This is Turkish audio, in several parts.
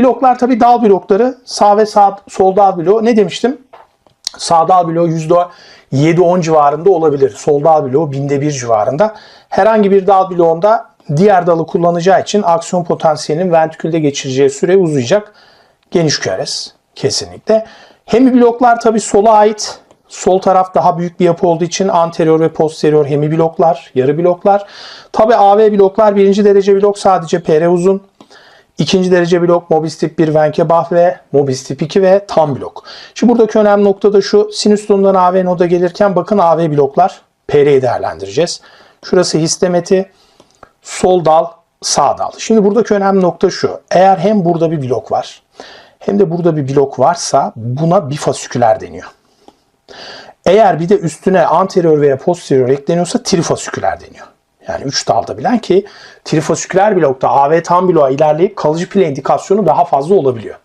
Bloklar tabii dal blokları. Sağ ve sağ, sol dal bloğu. Ne demiştim? Sağ dal bloğu %7-10 civarında olabilir. Sol dal bloğu binde bir civarında. Herhangi bir dal bloğunda diğer dalı kullanacağı için aksiyon potansiyelinin ventrikülde geçireceği süre uzayacak. Geniş QRS kesinlikle. Hemibloklar tabii sola ait. Sol taraf daha büyük bir yapı olduğu için anterior ve posterior hemibloklar, yarı bloklar. Tabii AV bloklar birinci derece blok sadece PR uzun. İkinci derece blok Mobis tip 1 Venkebah ve Mobis tip 2 ve tam blok. Şimdi buradaki önemli nokta da şu. Sinüs tonundan AV noda gelirken bakın AV bloklar PR'yi değerlendireceğiz. Şurası histemeti, sol dal, sağ dal. Şimdi buradaki önemli nokta şu. Eğer hem burada bir blok var hem de burada bir blok varsa buna bifasiküler deniyor. Eğer bir de üstüne anterior veya posterior ekleniyorsa trifasiküler deniyor. Yani 3 dalda bilen ki trifasiküler blokta AV tam bloğa ilerleyip kalıcı pile indikasyonu daha fazla olabiliyor.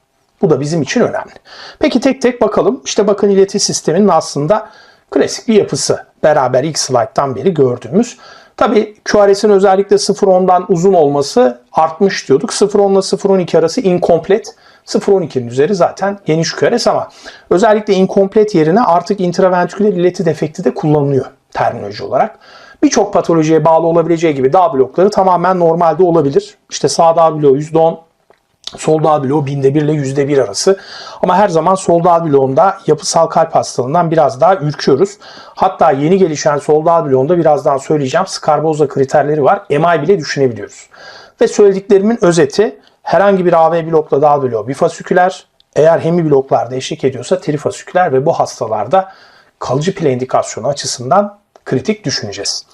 Bu da bizim için önemli. Peki tek tek bakalım. İşte bakın ileti sisteminin aslında klasik bir yapısı. Beraber ilk slayttan beri gördüğümüz. Tabi QRS'in özellikle 0-10'dan uzun olması artmış diyorduk. 0-10 ile 0-12 arası incomplete. 0-12'nin üzeri zaten geniş QRS ama özellikle incomplete yerine artık intraventriküler ileti defekti de kullanılıyor terminoloji olarak. Birçok patolojiye bağlı olabileceği gibi dağ blokları tamamen normalde olabilir. İşte sağ dağ bloğu %10, sol dağ bloğu binde bir ile yüzde bir arası. Ama her zaman sol dağ bloğunda yapısal kalp hastalığından biraz daha ürküyoruz. Hatta yeni gelişen sol dağ bloğunda birazdan söyleyeceğim skarboza kriterleri var. MI bile düşünebiliyoruz. Ve söylediklerimin özeti herhangi bir AV blokla dağ bloğu bifasiküler, eğer hemi bloklarda eşlik ediyorsa trifasiküler ve bu hastalarda kalıcı pile indikasyonu açısından kritik düşüneceğiz.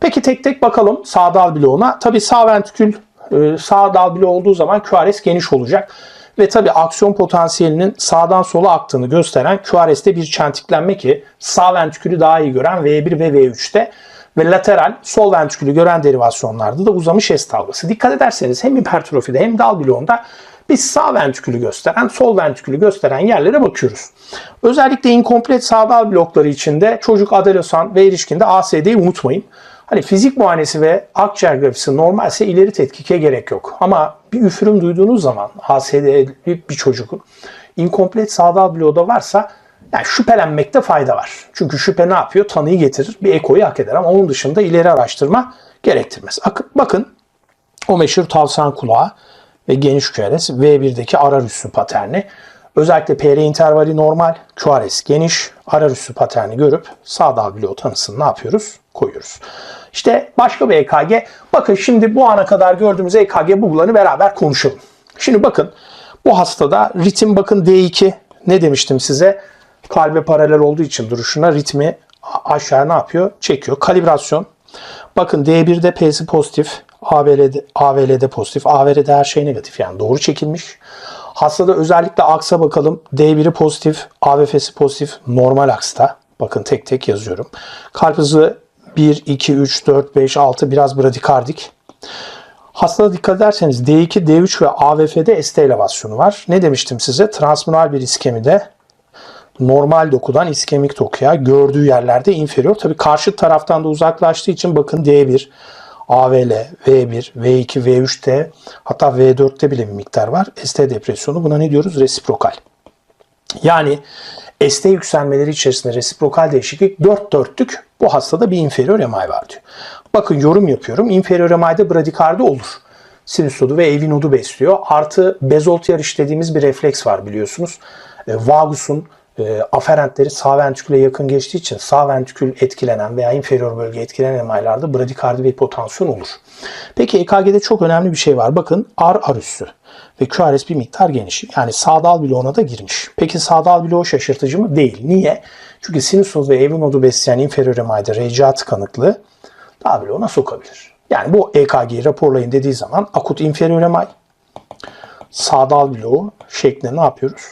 Peki tek tek bakalım sağ dal bloğuna. Tabi sağ ventrikül e, sağ dal bloğu olduğu zaman QRS geniş olacak. Ve tabi aksiyon potansiyelinin sağdan sola aktığını gösteren QRS'te bir çentiklenme ki sağ ventrikülü daha iyi gören V1 ve V3'te ve lateral sol ventrikülü gören derivasyonlarda da uzamış S dalgası. Dikkat ederseniz hem hipertrofide hem dal bloğunda biz sağ ventrikülü gösteren, sol ventrikülü gösteren yerlere bakıyoruz. Özellikle inkomplet sağdal blokları içinde çocuk, adolesan ve erişkinde ASD'yi unutmayın. Hani fizik muayenesi ve akciğer grafisi normalse ileri tetkike gerek yok. Ama bir üfürüm duyduğunuz zaman ASD bir çocukun inkomplet sağdal bloğu varsa yani şüphelenmekte fayda var. Çünkü şüphe ne yapıyor? Tanıyı getirir. Bir ekoyu hak eder ama onun dışında ileri araştırma gerektirmez. Bakın o meşhur tavsan kulağı ve geniş QRS V1'deki arar üssü paterni. Özellikle PR intervali normal, QRS geniş, arar üssü paterni görüp sağ bloğu tanısını ne yapıyoruz? Koyuyoruz. İşte başka bir EKG. Bakın şimdi bu ana kadar gördüğümüz EKG bulgularını beraber konuşalım. Şimdi bakın bu hastada ritim bakın D2 ne demiştim size? Kalbe paralel olduğu için duruşuna ritmi aşağı ne yapıyor? Çekiyor. Kalibrasyon. Bakın D1'de P'si pozitif. AVL'de, AVL'de pozitif. AVR'de her şey negatif yani doğru çekilmiş. Hastada özellikle aksa bakalım. D1'i pozitif, AVF'si pozitif, normal aksta. Bakın tek tek yazıyorum. Kalp hızı 1, 2, 3, 4, 5, 6 biraz bradikardik. Hastada dikkat ederseniz D2, D3 ve AVF'de ST elevasyonu var. Ne demiştim size? Transmural bir iskemide normal dokudan iskemik dokuya gördüğü yerlerde inferior. Tabii karşı taraftan da uzaklaştığı için bakın D1, AVL, V1, V2, V3'te hatta V4'te bile bir miktar var. ST depresyonu buna ne diyoruz? Resiprokal. Yani ST yükselmeleri içerisinde resiprokal değişiklik 4 dörtlük bu hastada bir inferior MI var diyor. Bakın yorum yapıyorum. Inferior MI'de bradikardi olur. Sinüs nodu ve AV nodu besliyor. Artı bezolt yarış dediğimiz bir refleks var biliyorsunuz. E, vagusun e, aferentleri sağ ventriküle yakın geçtiği için sağ ventrikül etkilenen veya inferior bölge etkilenen MI'larda bradikardi ve hipotansiyon olur. Peki EKG'de çok önemli bir şey var. Bakın R R üssü ve QRS bir miktar geniş. Yani sağdal bloğuna da girmiş. Peki sağdal bloğu şaşırtıcı mı? Değil. Niye? Çünkü sinüs nodu ve AV nodu besleyen inferior MI'de RCA tıkanıklığı dağ bloğuna sokabilir. Yani bu EKG'yi raporlayın dediği zaman akut inferior MI sağdal bloğu şeklinde ne yapıyoruz?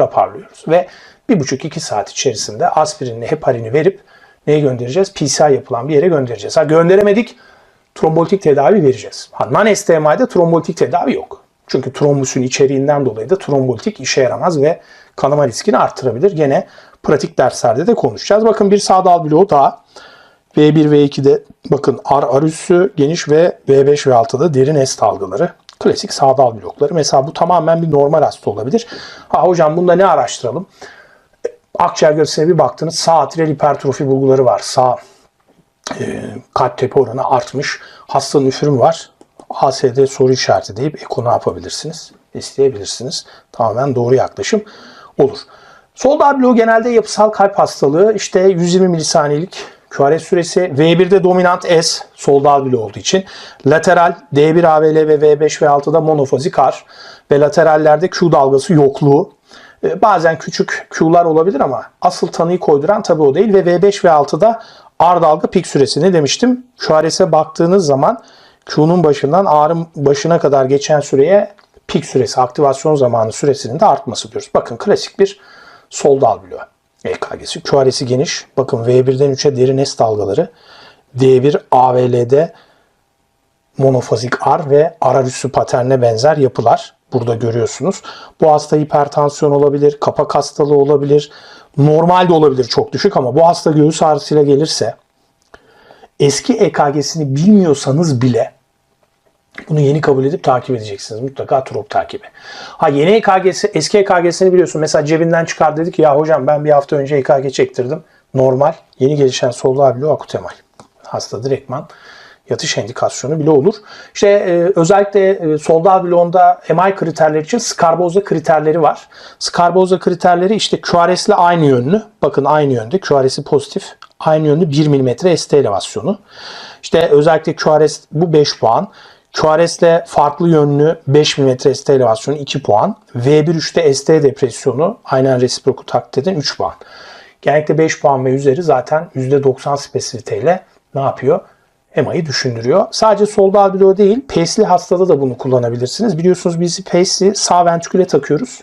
Raporluyoruz. Ve 1,5-2 saat içerisinde aspirinle heparini verip neye göndereceğiz? PCI yapılan bir yere göndereceğiz. Ha gönderemedik trombolitik tedavi vereceğiz. Ha non-STMI'de trombolitik tedavi yok. Çünkü trombüsün içeriğinden dolayı da trombolitik işe yaramaz ve kanama riskini arttırabilir. Gene pratik derslerde de konuşacağız. Bakın bir sağdal bloğu daha. V1 V2'de bakın R, R üssü geniş ve V5 ve 6'da derin S dalgaları. Klasik sağdal blokları. Mesela bu tamamen bir normal hasta olabilir. Ha hocam bunda ne araştıralım? Akciğer görüntüsüne bir baktınız sağ atrial hipertrofi bulguları var. Sağ e, kalp tepe oranı artmış. Hastanın üfürüm var. ASD soru işareti deyip eko ne yapabilirsiniz? İsteyebilirsiniz. Tamamen doğru yaklaşım olur. Sol bloğu genelde yapısal kalp hastalığı işte 120 milisaniyelik QRS süresi V1'de dominant S sol bloğu olduğu için lateral D1 AVL ve V5 V6'da monofazik R ve laterallerde Q dalgası yokluğu e, Bazen küçük Q'lar olabilir ama asıl tanıyı koyduran tabii o değil ve V5 ve 6'da R dalga pik süresi ne demiştim? QRS'e baktığınız zaman Q'nun başından R'ın başına kadar geçen süreye pik süresi, aktivasyon zamanı süresinin de artması diyoruz. Bakın klasik bir sol dal bloğu. EKG'si. QRS'i geniş. Bakın V1'den 3'e derin S dalgaları. D1 AVL'de monofazik R ve arar üssü paternine benzer yapılar. Burada görüyorsunuz. Bu hasta hipertansiyon olabilir, kapak hastalığı olabilir, normal de olabilir çok düşük ama bu hasta göğüs ağrısıyla gelirse eski EKG'sini bilmiyorsanız bile bunu yeni kabul edip takip edeceksiniz. Mutlaka TROP takibi. Ha yeni EKG'si, eski EKG'sini biliyorsun. Mesela cebinden çıkar dedik ya hocam ben bir hafta önce EKG çektirdim. Normal. Yeni gelişen soldu abilo akut emal. Hasta direktman yatış endikasyonu bile olur. İşte e, özellikle e, solda bloğunda MI kriterleri için Scarboza kriterleri var. Scarboza kriterleri işte QRS aynı yönlü. Bakın aynı yönde. QRS'i pozitif. Aynı yönlü 1 mm ST elevasyonu. İşte özellikle QRS bu 5 puan. QRS ile farklı yönlü 5 mm ST elevasyonu 2 puan. V1-3'te ST depresyonu aynen resiproku taklit eden 3 puan. Genellikle 5 puan ve üzeri zaten %90 spesifiteyle ne yapıyor? EMA'yı düşündürüyor. Sadece solda albilo değil, PACE'li hastada da bunu kullanabilirsiniz. Biliyorsunuz biz PACE'i sağ ventriküle takıyoruz.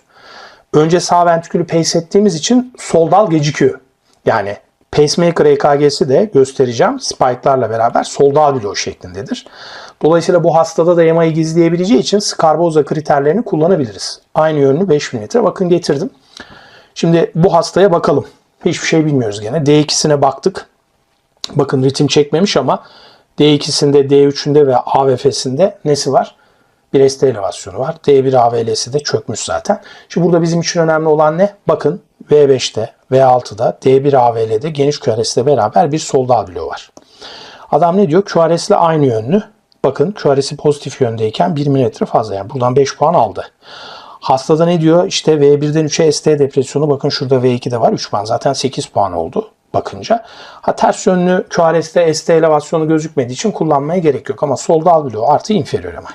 Önce sağ ventrikülü pace ettiğimiz için sol dal gecikiyor. Yani pacemaker EKG'si de göstereceğim spike'larla beraber sol dal bloğu şeklindedir. Dolayısıyla bu hastada da EMA'yı gizleyebileceği için Scarboza kriterlerini kullanabiliriz. Aynı yönlü 5 mm. Bakın getirdim. Şimdi bu hastaya bakalım. Hiçbir şey bilmiyoruz gene. D2'sine baktık. Bakın ritim çekmemiş ama D2'sinde, D3'ünde ve AVF'sinde nesi var? Bir ST elevasyonu var. D1 AVL'si de çökmüş zaten. Şimdi burada bizim için önemli olan ne? Bakın V5'te, V6'da, D1 AVL'de geniş QRS ile beraber bir sol dal bloğu var. Adam ne diyor? QRS ile aynı yönlü. Bakın QRS'i pozitif yöndeyken 1 mm fazla. Yani buradan 5 puan aldı. Hastada ne diyor? İşte V1'den 3'e ST depresyonu. Bakın şurada V2'de var 3 puan. Zaten 8 puan oldu bakınca. Ha ters yönlü QRS'te ST elevasyonu gözükmediği için kullanmaya gerek yok. Ama solda al bloğu artı inferior hemen.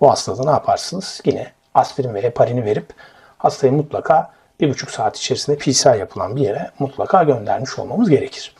Bu hastada ne yaparsınız? Yine aspirin ve heparini verip hastayı mutlaka bir buçuk saat içerisinde PCR yapılan bir yere mutlaka göndermiş olmamız gerekir.